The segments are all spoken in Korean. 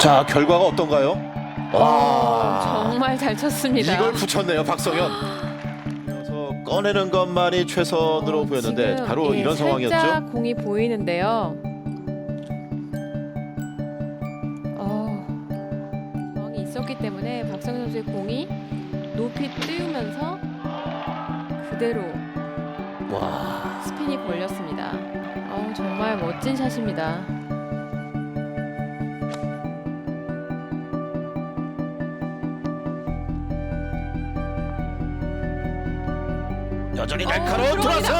자 결과가 어떤가요? 어, 와 정말 잘 쳤습니다. 이걸 붙였네요 박성현. 그래서 꺼내는 것만이 최선으로 어, 보였는데 지금, 바로 예, 이런 상황이었죠. 살짝 공이 보이는데요. 어, 상황이 있었기 때문에 박성현 선수의 공이 높이 띄우면서 그대로 와 스핀이 걸렸습니다. 어, 정말 멋진 샷입니다. 여전히 어, 날카로운. 트라스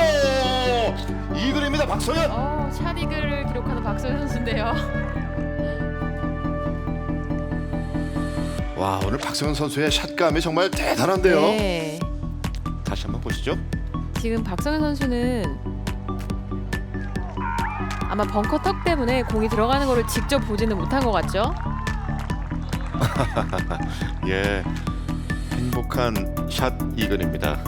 이글입니다 박성현. 어, 샷이글을 기록하는 박성현 선수인데요. 와 오늘 박성현 선수의 샷감이 정말 대단한데요. 네. 다시 한번 보시죠. 지금 박성현 선수는 아마 벙커 턱 때문에 공이 들어가는 거를 직접 보지는 못한 것 같죠? 예 행복한 샷 이글입니다.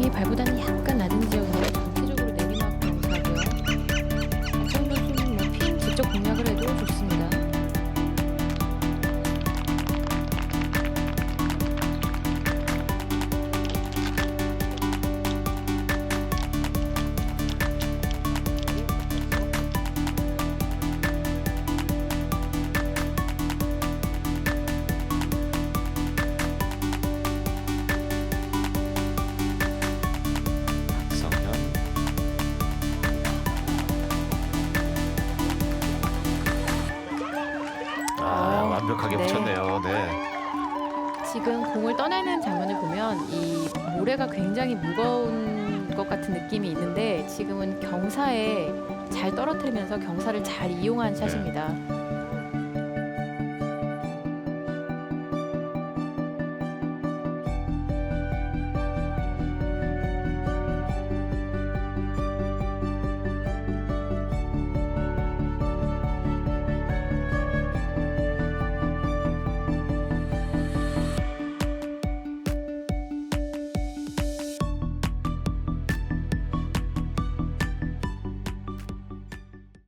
공이 발보다는 약간 낮은 지역으로 완벽하게 네. 붙였네요. 네. 지금 공을 떠내는 장면을 보면 이 모래가 굉장히 무거운 것 같은 느낌이 있는데 지금은 경사에 잘 떨어뜨리면서 경사를 잘 이용한 샷입니다.